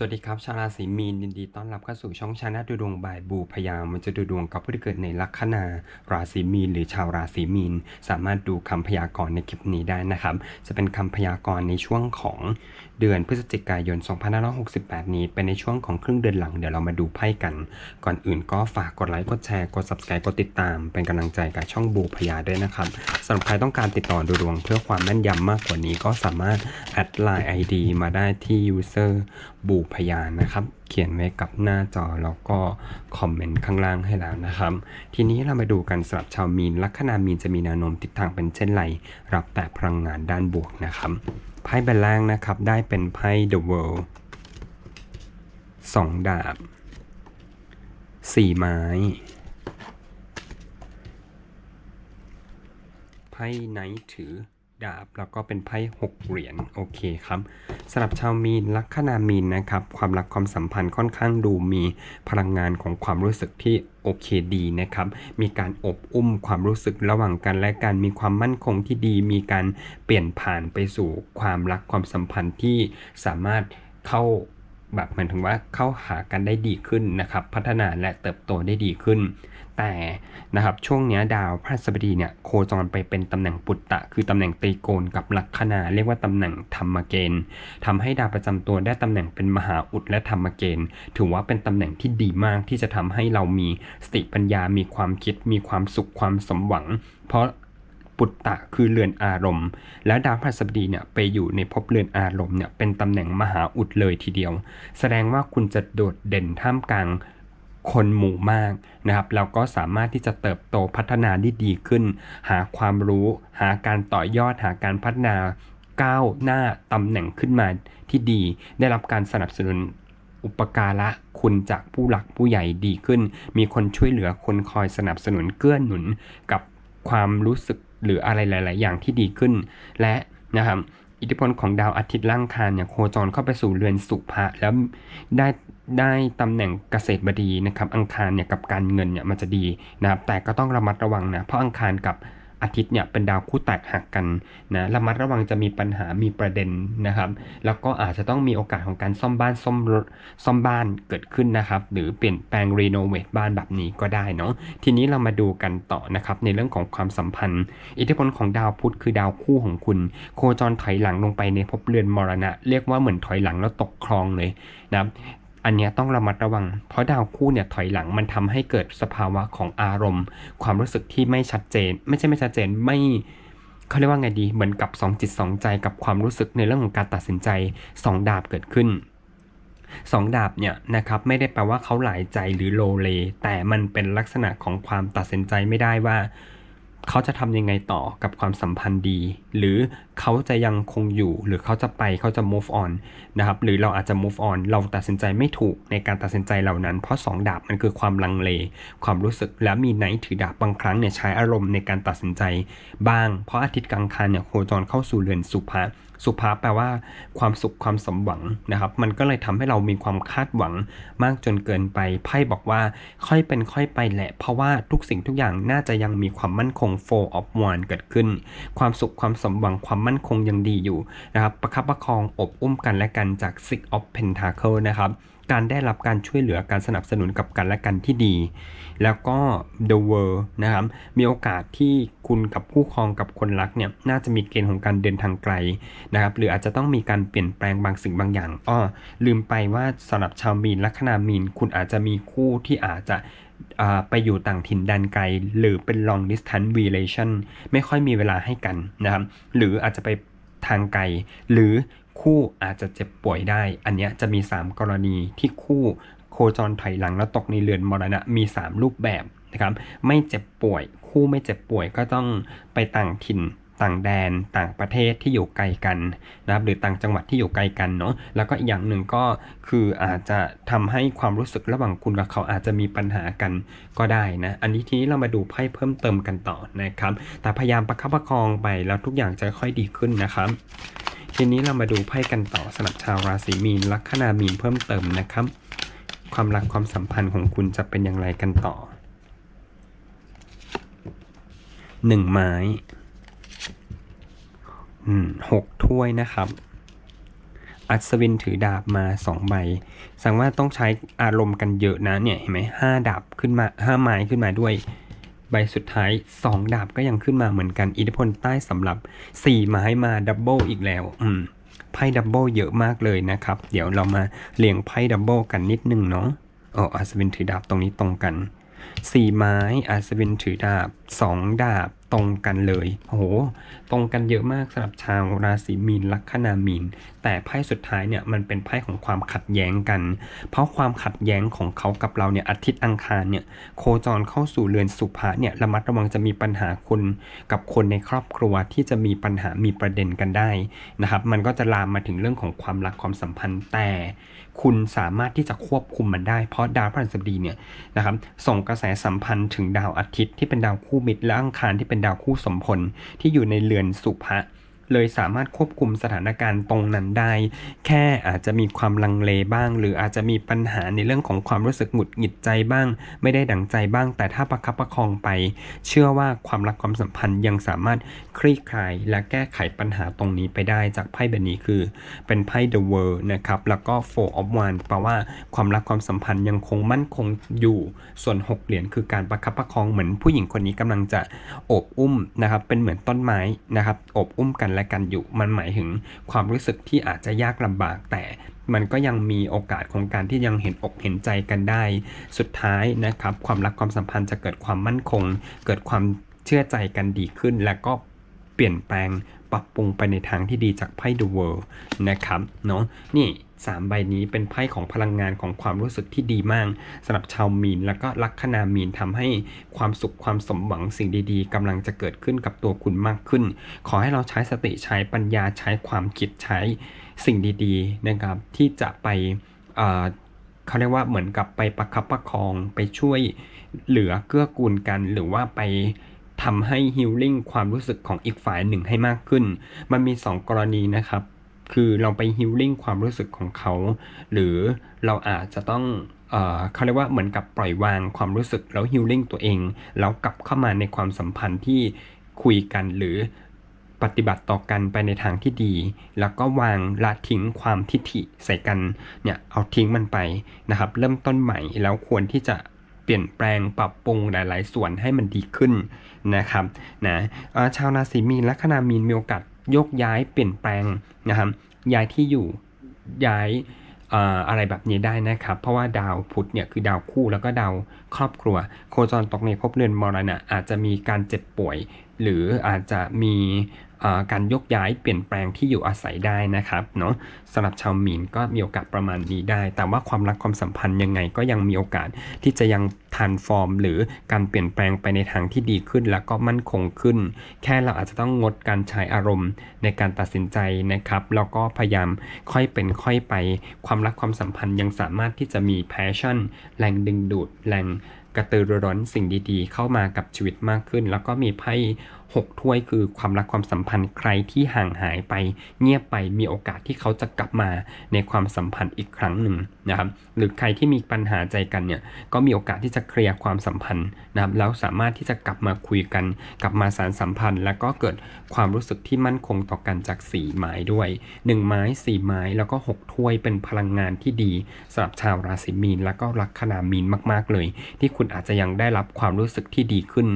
สวัสดีครับ ชาวราศีมีนยินดีต้อนรับเข้าสู่ช่องชาแนลดูดวงบ่ายบูพยามมันจะดูดวงกับผู้ที่เกิดในลัคนาราศีมีนหรือชาวราศีมีน สามารถดูคำพยากรณ์ในคลิปนี้ได้นะครับ จะเป็นคำพยากรณ์ในช่วงของเดือนพฤศจิกายน 2568 นี้ เป็นในช่วงของครึ่งเดือนหลังเดี๋ยวเรามาดูไพ่กัน ก่อนอื่นก็ฝากกดไลค์กดแชร์กด subscribe กดติดตาม เป็นกำลังใจกับช่องบูพยาด้วยนะครับสำหรับใครต้องการติดต่อดูดวงเพื่อความแม่นยำมากกว่านี้ก็สามารถแอดไลน์ ID มาได้ที่ user บูพยานนะครับ เขียนไว้กับหน้าจอแล้วก็คอมเมนต์ข้างล่างให้แล้วนะครับ ทีนี้เรามาดูกันสำหรับชาวมีนลัคนามีนจะมีแนวโน้มทิศทางเป็นเช่นไร รับแต่พลังงานด้านบวกนะครับไพ่ใบแรกนะครับได้เป็นไพ่ The World สองดาบสี่ไม้ไพ่ไนท์ถือ ดาบแล้วก็เป็นไพ่หกเหรียญโอเคครับสำหรับชาวมีนลัคนามีนนะครับ ความรักความสัมพันธ์ค่อนข้างดูมีพลังงานของความรู้สึกที่โอเคดีนะครับ มีการอบอุ้มความรู้สึกระหว่างกันและการมีความมั่นคงที่ดี มีการเปลี่ยนผ่านไปสู่ความรักความสัมพันธ์ที่สามารถเข้า แบบหมายถึงว่าเข้าหากันได้ดีขึ้นนะครับ พัฒนาและเติบโตได้ดีขึ้น แต่นะครับช่วงนี้ดาวพฤหัสบดีเนี่ยโคจรไปเป็นตำแหน่งปุตตะ คือตำแหน่งตรีโกณกับลัคนาเรียกว่าตำแหน่งธรรมเกณฑ์ทำให้ดาวประจำตัวได้ตำแหน่งเป็นมหาอุดและธรรมเกณฑ์ ถือว่าเป็นตำแหน่งที่ดีมากที่จะทำให้เรามีสติปัญญา มีความคิด มีความสุขความสมหวัง เพราะ ปุตตะคือเรือนอารมณ์ และดาวพฤหัสบดีเนี่ยไปอยู่ในภพเรือนอารมณ์เนี่ยเป็นตำแหน่งมหาอุดเลยทีเดียว แสดงว่าคุณจะโดดเด่นท่ามกลางคนหมู่มากนะครับแล้วก็สามารถที่จะเติบโตพัฒนาได้ดีขึ้น หาความรู้ หาการต่อยอดหาการพัฒนาก้าวหน้าตำแหน่งขึ้นมาที่ดี ได้รับการสนับสนุนอุปการะคุณจากผู้หลักผู้ใหญ่ดีขึ้น มีคนช่วยเหลือคนคอยสนับสนุนเกื้อหนุนกับความรู้สึก หรืออะไรหลาย ๆ อย่างที่ดีขึ้น และนะครับอิทธิพลของดาวอาทิตย์ล่างคารเนี่ยโคจรเข้าไปสู่เรือนสุภะแล้วได้ได้ตำแหน่งเกษตรบดีนะครับอังคารเนี่ยกับการเงินเนี่ยมันจะดีนะครับแต่ก็ต้องระมัดระวังนะเพราะอังคารกับ อาทิตย์เนี่ยเป็นดาวคู่แตกหักกันนะระมัดระวังจะมีปัญหามีประเด็นนะครับ แล้วก็อาจจะต้องมีโอกาสของการซ่อมบ้านซ่อมรถซ่อมบ้านเกิดขึ้นนะครับ หรือเปลี่ยนแปลงรีโนเวทบ้านแบบนี้ก็ได้เนาะทีนี้เรามาดูกันต่อนะครับในเรื่องของความสัมพันธ์ อิทธิพลของดาวพุธคือดาวคู่ของคุณ โคจรถอยหลังลงไปในภพเรือนมรณะ เรียกว่าเหมือนถอยหลังแล้วตกคลองเลยนะครับ อันนี้ต้องระมัดระวัง เพราะดาวคู่เนี่ยถอยหลังมันทำให้เกิดสภาวะของอารมณ์ ความรู้สึกที่ไม่ชัดเจน ไม่ใช่ไม่ชัดเจนไม่เขาเรียกว่าไงดี เหมือนกับสองจิตสองใจกับความรู้สึกในเรื่องของการตัดสินใจสองดาบเกิดขึ้นสองดาบเนี่ยนะครับไม่ได้แปลว่าเขาหลายใจหรือโลเล แต่มันเป็นลักษณะของความตัดสินใจไม่ได้ว่า เขาจะทำยังไงต่อกับความสัมพันธ์ดี หรือเขาจะยังคงอยู่ หรือเขาจะไปเขาจะ move on นะครับหรือเราอาจจะ move on เราตัดสินใจไม่ถูกในการตัดสินใจเหล่านั้น เพราะสองดาบมันคือความลังเล ความรู้สึกและมีไนท์ถือดาบบางครั้งเนี่ยใช้อารมณ์ในการตัดสินใจ บ้างเพราะอาทิตย์กลางคันเนี่ยโคจรเข้าสู่เรือนสุภา สุภาพแปลว่าความสุขความสมหวังนะครับ มันก็เลยทำให้เรามีความคาดหวังมากจนเกินไปไพ่บอกว่าค่อยเป็นค่อยไปแหละ เพราะว่าทุกสิ่งทุกอย่างน่าจะยังมีความมั่นคง four of one เกิดขึ้น ความสุขความสมหวังความมั่นคงยังดีอยู่นะครับประคับประคองอบอุ้มกันและกันจาก six of pentacle นะครับ การได้รับการช่วยเหลือการสนับสนุนกับกันและกันที่ดี แล้วก็ the world นะครับ มีโอกาสที่คุณกับคู่ครองกับคนรักเนี่ยน่าจะมีเกณฑ์ของการเดินทางไกลนะครับ หรืออาจจะต้องมีการเปลี่ยนแปลงบางสิ่งบางอย่างอ้อลืมไปว่าสำหรับชาวมีนลัคนามีน คุณอาจจะมีคู่ที่อาจจะไปอยู่ต่างถิ่นแดนไกล หรือเป็น long distance relation ไม่ค่อยมีเวลาให้กันนะครับ หรืออาจจะไปทางไกล หรือ คู่อาจจะเจ็บป่วยได้ อันนี้จะมี 3 กรณีที่คู่โคจรถอยหลังแล้วตกในเรือนมรณะมี 3 รูปแบบนะครับ ไม่เจ็บป่วย คู่ไม่เจ็บป่วยก็ต้องไปต่างถิ่นต่างแดนต่างประเทศที่อยู่ไกลกันนะครับหรือต่างจังหวัดที่อยู่ไกลกันเนาะแล้วก็อีกอย่างหนึ่งก็คืออาจจะทำให้ความรู้สึกระหว่างคุณกับเขาอาจจะมีปัญหากันก็ได้นะอันนี้ทีนี้เรามาดูไพ่เพิ่มเติมกันต่อนะครับ แต่พยายามประคับประคองไปแล้วทุกอย่างจะค่อยดีขึ้นนะครับ ทีนี้เรามาดูไพ่กันต่อสำหรับชาวราศีมีนลัคนามีนเพิ่มเติมนะครับ ความรักความสัมพันธ์ของคุณจะเป็นอย่างไรกันต่อหนึ่งไม้หกถ้วยนะครับ อัศวินถือดาบมาสองใบสังว่าต้องใช้อารมณ์กันเยอะนะเนี่ยเห็นไหมห้าดาบขึ้นมาห้าไม้ขึ้นมาด้วย ใบสุดท้าย 2 ดาบก็ยังขึ้นมาเหมือนกัน อิทธิพลใต้สำหรับ 4 ไม้มาดับเบิลอีกแล้ว อืมไพ่ดับเบิลเยอะมากเลยนะครับ เดี๋ยวเรามาเรียงไพ่ดับเบิลกันนิดนึงเนาะอ๋ออัศวินถือดาบตรงนี้ตรงกัน 4 ไม้อัศวินถือดาบ 2 ดาบ ตรงกันเลยโอ้โห ตรงกันเยอะมากสำหรับชาวราศีมีนลัคนามีน แต่ไพ่สุดท้ายเนี่ยมันเป็นไพ่ของความขัดแย้งกัน เพราะความขัดแย้งของเขากับเราเนี่ยอาทิตย์อังคารเนี่ยโคจรเข้าสู่เรือนสุภะเนี่ยระมัดระวังจะมีปัญหาคุณกับคนในครอบครัวที่จะมีปัญหามีประเด็นกันได้นะครับ มันก็จะลามมาถึงเรื่องของความรักความสัมพันธ์แต่คุณสามารถที่จะควบคุมมันได้เพราะดาวพฤหัสบดีเนี่ยนะครับส่งกระแสสัมพันธ์ถึงดาวอาทิตย์ที่เป็นดาวคู่มิตรและอังคารที่เป็นดาวคู่สมพลที่อยู่ในเรือนสุภะ เลยสามารถควบคุมสถานการณ์ตรงนั้นได้ แค่อาจจะมีความลังเลบ้าง หรืออาจจะมีปัญหาในเรื่องของความรู้สึกหงุดหงิดใจบ้าง ไม่ได้ดังใจบ้าง แต่ถ้าประคับประคองไป เชื่อว่าความรักความสัมพันธ์ยังสามารถคลี่คลายและแก้ไขปัญหาตรงนี้ไปได้จากไพ่ใบนี้คือ เป็นไพ่ The World นะครับแล้วก็ Four of Wands แปลว่าความรักความสัมพันธ์ยังคงมั่นคงอยู่ส่วน 6 เหรียญคือการประคับประคองเหมือนผู้หญิงคนนี้กำลังจะโอบอุ้มนะครับเป็นเหมือนต้นไม้นะครับโอบอุ้มกันและกันอยู่ มันหมายถึงความรู้สึกที่อาจจะยากลำบาก แต่มันก็ยังมีโอกาสของการที่ยังเห็นอกเห็นใจกันได้ สุดท้ายนะครับ ความรักความสัมพันธ์จะเกิดความมั่นคง เกิดความเชื่อใจกันดีขึ้น และก็เปลี่ยนแปลง ปรับปรุงไปในทางที่ดีจากไพ่ The World นะครับเนาะนี่สามใบนี้เป็นไพ่ของพลังงานของความรู้สึกที่ดีมากสำหรับชาวมีน แล้วก็ลัคนามีนทำให้ความสุขความสมหวังสิ่งดีๆกำลังจะเกิดขึ้นกับตัวคุณมากขึ้น ขอให้เราใช้สติใช้ปัญญาใช้ความคิดใช้สิ่งดีๆนะครับที่จะไปเเขาเรียกว่าเหมือนกับไปประคับประคองไปช่วยเหลือเกื้อกูลกันหรือว่าไป ทำให้ฮิลลิ่งความรู้สึกของอีกฝ่ายหนึ่งให้มากขึ้น มันมี 2 กรณีนะครับ คือเราไปฮิลลิ่งความรู้สึกของเขา หรือเราอาจจะต้องเอ่อเขาเรียกว่าเหมือนกับปล่อยวางความรู้สึกแล้วฮิลลิ่งตัวเอง แล้วกลับเข้ามาในความสัมพันธ์ที่คุยกันหรือปฏิบัติต่อกันไปในทางที่ดี แล้วก็วางละทิ้งความทิฐิใส่กันเนี่ยเอาทิ้งมันไปนะครับ เริ่มต้นใหม่แล้วควรที่จะ เปลี่ยนแปลงปรับปรุงหลาย ๆ ส่วนให้มันดีขึ้นนะครับนะชาวราศีมีนและคนามีนมีโอกาสยกย้ายเปลี่ยนแปลงนะครับย้ายที่อยู่ย้ายอะไรแบบนี้ได้นะครับ เพราะว่าดาวพุธเนี่ยคือดาวคู่แล้วก็ดาวครอบครัว โคจรตกในภพเรือนมรณะอาจจะมีการเจ็บป่วย หรืออาจจะมี การยกย้ายเปลี่ยนแปลงที่อยู่อาศัยได้นะครับเนาะสำหรับชาวมีนก็มีโอกาสประมาณนี้ได้ แต่ว่าความรักความสัมพันธ์ยังไงก็ยังมีโอกาสที่จะยังทานฟอร์มหรือการเปลี่ยนแปลงไปในทางที่ดีขึ้น แล้วก็มั่นคงขึ้น แค่เราอาจจะต้องงดการใช้อารมณ์ในการตัดสินใจนะครับ แล้วก็พยายามค่อยเป็นค่อยไป ความรักความสัมพันธ์ยังสามารถที่จะมี passion แรงดึงดูด แรงกระตือรือร้นสิ่งดีๆ เข้ามากับชีวิตมากขึ้น แล้วก็มีไพ่หกถ้วยคือความรักความสัมพันธ์ใครที่ห่างหายไป เงียบไปมีโอกาสที่เขาจะกลับมาในความสัมพันธ์อีกครั้งหนึ่งนะครับหรือใครที่มีปัญหาใจกันเนี่ยก็มีโอกาสที่จะเคลียร์ความสัมพันธ์นะครับแล้วสามารถที่จะกลับมาคุยกัน กลับมาสารสัมพันธ์ แล้วก็เกิดความรู้สึกที่มั่นคงต่อกันจากสีไม้ด้วย 1 ไม้ 4 ไม้แล้วก็ 6 ถ้วยเป็นพลังงานที่ดีสำหรับชาวราศีมีน แล้วก็ลัคนามีนมาก ๆ เลย ที่คุณอาจจะยังได้รับความรู้สึกที่ดีขึ้น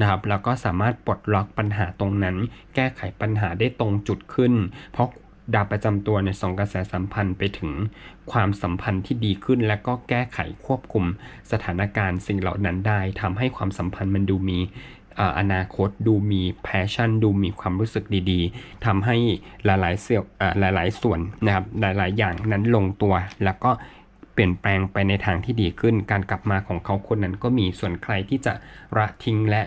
นะครับแล้วก็สามารถปลดล็อกปัญหาตรงนั้น แก้ไขปัญหาได้ตรงจุดขึ้น เพราะ ดาวประจำตัวในสองกระแสสัมพันธ์ไปถึงความสัมพันธ์ที่ดีขึ้น และก็แก้ไขควบคุมสถานการณ์สิ่งเหล่านั้นได้ทำให้ความสัมพันธ์มันดูมีอนาคตดูมีแพชชั่น ดูมีความรู้สึกดีๆทำให้หลายๆเสี่ยวเอ่อหลายๆ ส่วนนะครับหลายๆ อย่างนั้นลงตัว แล้วก็เปลี่ยนแปลงไปในทางที่ดีขึ้น การกลับมาของเขาคนนั้นก็มีส่วนใครที่จะละทิ้งและ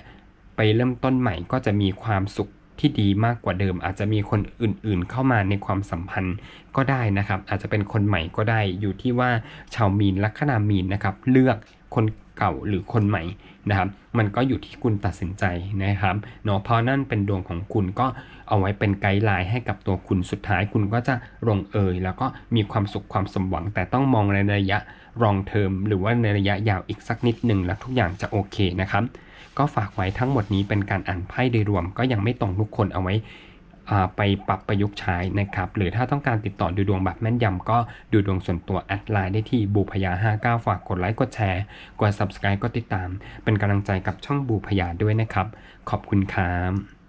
ไปเริ่มต้นใหม่ก็จะมีความสุข ที่ดีมากกว่าเดิม อาจจะมีคนอื่นๆ เข้ามาในความสัมพันธ์ก็ได้นะครับ อาจจะเป็นคนใหม่ก็ได้อยู่ที่ว่าชาวมีนลัคนามีนนะครับ เลือกคนเก่าหรือคนใหม่นะครับ มันก็อยู่ที่คุณตัดสินใจนะครับเนาะเพราะนั่นเป็นดวงของคุณก็เอาไว้เป็นไกด์ไลน์ให้กับตัวคุณสุดท้ายคุณก็จะลงเอย แล้วก็มีความสุขความสมหวัง แต่ต้องมองในระยะรองเทอมหรือว่าในระยะยาวอีกสักนิดหนึ่งแล้วทุกอย่างจะโอเคนะครับ ก็ฝากไว้ทั้งหมดนี้เป็นการอ่านไพ่โดยรวม ก็ยังไม่ตรงทุกคนเอาไว้ไปปรับประยุกต์ใช้นะครับ หรือถ้าต้องการติดต่อดูดวงแบบแม่นยำก็ดูดวงส่วนตัวแอดไลน์ได้ที่บูพยา59 ฝากกดไลค์กดแชร์ กด subscribe กดติดตาม เป็นกำลังใจกับช่องบูพยาด้วยนะครับ ขอบคุณครับ